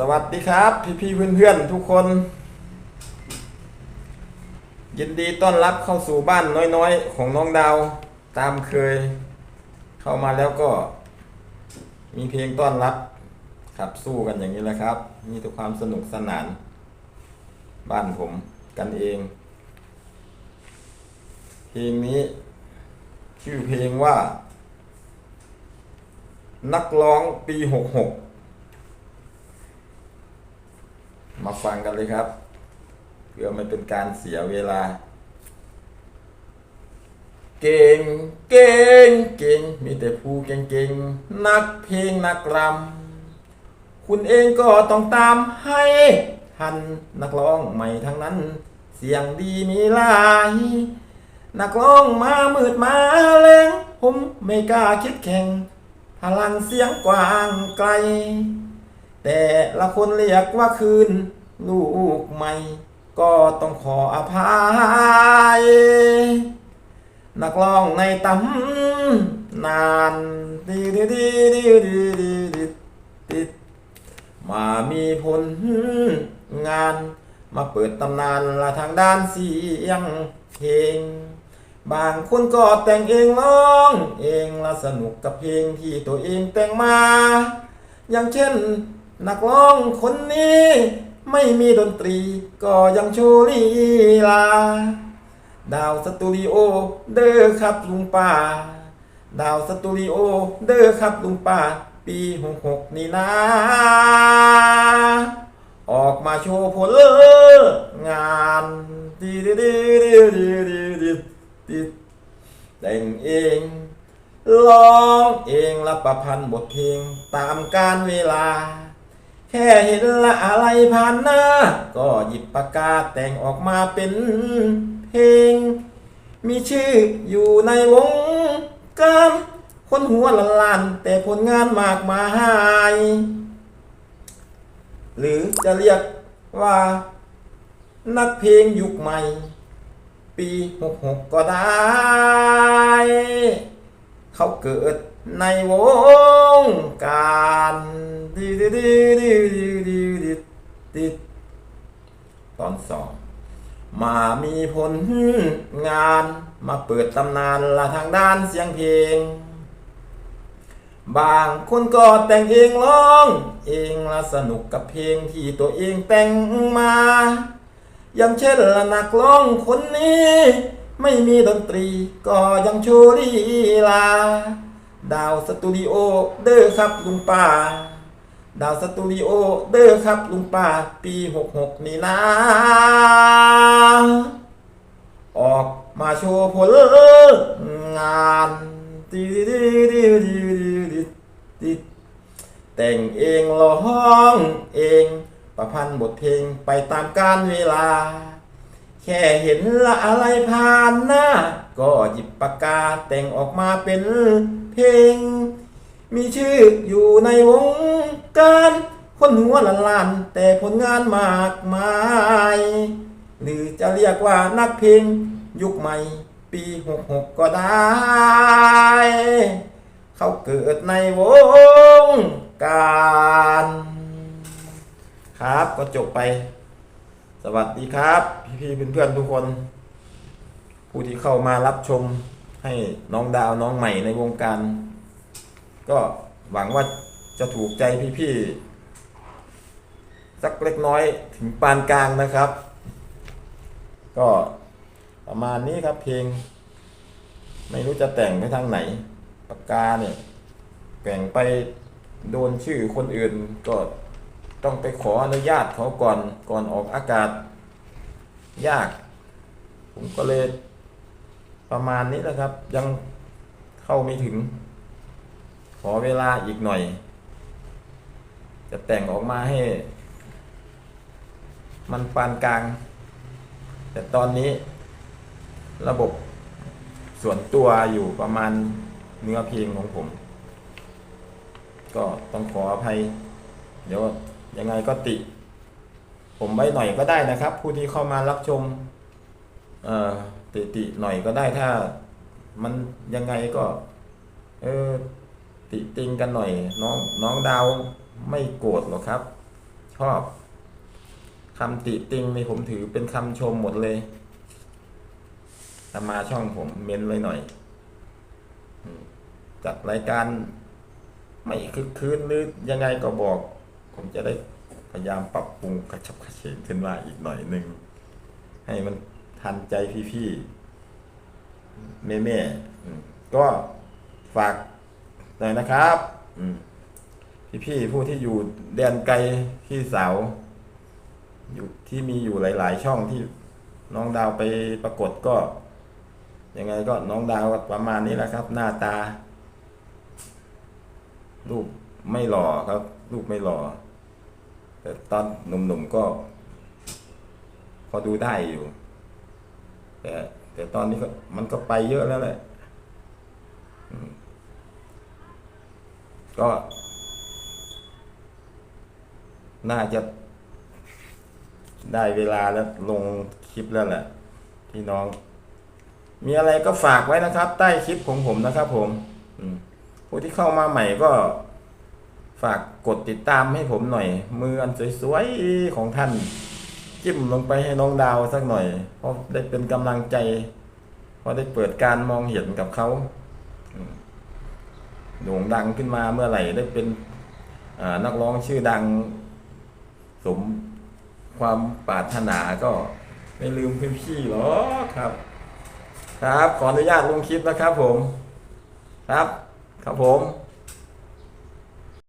สวัสดีครับพี่พี่เพื่อนเพื่อนทุกคน ยินดีต้อนรับเข้าสู่บ้านน้อยๆ ของน้องดาวตามเคย เข้ามาแล้วก็ มีเพลงต้อนรับ ขับสู้กันอย่างนี้แหละครับ มีแต่ความสนุกสนาน บ้านผมกันเอง เพลงนี้ ชื่อเพลงว่า นักร้องปีหกหก มาฟังกันเลยครับ เพื่อไม่เป็นการเสียเวลา เก่งเก่งเก่งมีแต่ผู้เก่งเก่งนักเพลงนักรำคุณเองก็ต้องตามให้ทันนักร้องใหม่ทั้งนั้น เสียงดีมีลายนักร้องมามืดมาแรงผมไม่กล้าคิดแข่งพลังเสียงกว้างไกล แต่ละคนเรียกว่าคืน ลูกใหม่ ก็ต้องขออภัย นักร้องในตำนานดีดีดีดีดีดีดีดีมามีผลงาน มาเปิดตำนานละทางด้านเสียงเพลงบางคนก็แต่งเองร้อง เองละสนุกกับเพลงที่ตัวเองแต่งมา อย่างเช่น นักร้องคนนี้ ไม่มีดนตรีก็ยังโชว์ลีลา ดาวสตูดิโอเด้อครับลุงป้าดาวสตูดิโอเด้อครับลุงป้าปีหกหกนี่นะ ออกมาโชว์ผลงานดีดีดีดีดีดีดีดีแต่งเองร้องเองและประพันธ์บทเพลงตามกาลเวลา แค่เห็นละอะไรผ่านหน้า ก็หยิบปากกาแต่งออกมาเป็นเพลง มีชื่ออยู่ในวงการคนหัวละลานแต่ผลงานมากมายหรือจะเรียกว่า นักเพลงยุคใหม่ ปีหกหกก็ได้ เขาเกิด ในวงการดีดีดีดีดีดีดีดีตอนสองมามีผลงานมาเปิดตำนานละทางด้านเสียงเพลง บางคนก็แต่งเองร้อง เองและสนุกกับเพลงที่ตัวเองแต่งมาอย่างเช่นละนักร้องคนนี้ ไม่มีดนตรีก็ยังโชว์ลีลา ดาวสตูดิโอเด้อครับลุงป้าดาวสตูดิโอเด้อครับลุงป้าปีหกหกนี่นะ ออกมาโชว์ผลงานดีดีดีดีดีดีดีแต่งเองร้องเอง ประพันธ์บทเพลงไปตามกาลเวลา แค่เห็นละอะไรผ่านหน้า ก็หยิบปากกาแต่งออกมาเป็นเพลง มีชื่ออยู่ในวงการคนหัวละลานแต่ผลงานมากมาย หรือจะเรียกว่านักเพลงยุคใหม่ปีหกหกก็ได้ เขาเกิดในวงการ ครับก็จบไป สวัสดีครับ พี่ๆเพื่อนๆทุกคน ผู้ที่เข้ามารับชมให้น้องดาวน้องใหม่ในวงการ ก็หวังว่าจะถูกใจพี่ๆสักเล็กน้อยถึงปานกลางนะครับ ก็ประมาณนี้ครับเพลง ไม่รู้จะแต่งไปทางไหนปากกาเนี่ยแต่งไปโดนชื่อคนอื่นก็ต้องไปขออนุญาตเขาก่อนก่อนออกอากาศ ยาก ผมก็เลย ประมาณนี้แหละครับ ยังเข้าไม่ถึง ขอเวลาอีกหน่อย จะแต่งออกมาให้ มันปานกลาง แต่ตอนนี้ ระบบส่วนตัวอยู่ประมาณเนื้อเพลงของผม ก็ต้องขออภัย เดี๋ยวยังไงก็ติ ผมไว้หน่อยก็ได้นะครับ ผู้ที่เข้ามารับชม เอ่อ ติติหน่อยก็ได้ถ้า มันยังไงก็ เออ ติติงกันหน่อย น้องน้องดาวไม่โกรธหรอกครับ ชอบคำติติงนี่ผมถือเป็นคำชมหมดเลยถ้ามาช่องผมเม้นไว้หน่อยจัดรายการไม่คึกคืนหรือยังไงก็บอก ผมจะได้พยายามปรับปรุงกระชับกระเฉงขึ้นมาอีกหน่อยหนึ่งให้มัน ทันใจพี่ๆแม่ๆอืมก็ฝากหน่อยนะครับอืมพี่ๆผู้ที่อยู่แดนไกลพี่สาวอยู่ที่มีอยู่หลาย ๆ ช่องที่น้องดาวไปปรากฏก็ยังไงก็น้องดาวก็ประมาณนี้แหละครับ หน้าตารูปไม่หล่อครับรูปไม่หล่อ แต่ตอนหนุ่มๆก็ พอดูได้อยู่ แต่แต่ตอนนี้ก็มันก็ไปเยอะแล้วแหละก็ น่าจะได้เวลาแล้วลงคลิปแล้วแหละพี่น้อง มีอะไรก็ฝากไว้นะครับ ใต้คลิปของผมนะครับ ผมผู้ที่เข้ามาใหม่ก็ฝากกดติดตามให้ผมหน่อย มืออันสวยๆของท่าน จิ้มลงไปให้น้องดาวสักหน่อย เพราะได้เป็นกำลังใจ เพราะได้เปิดการมองเห็นกับเขาโด่งดังขึ้นมาเมื่อไหร่ได้เป็นนักร้องชื่อดัง สมความปรารถนาก็ไม่ลืมพี่ๆหรอกครับ ครับ ขออนุญาตลงคลิปนะครับผม ครับ ครับผม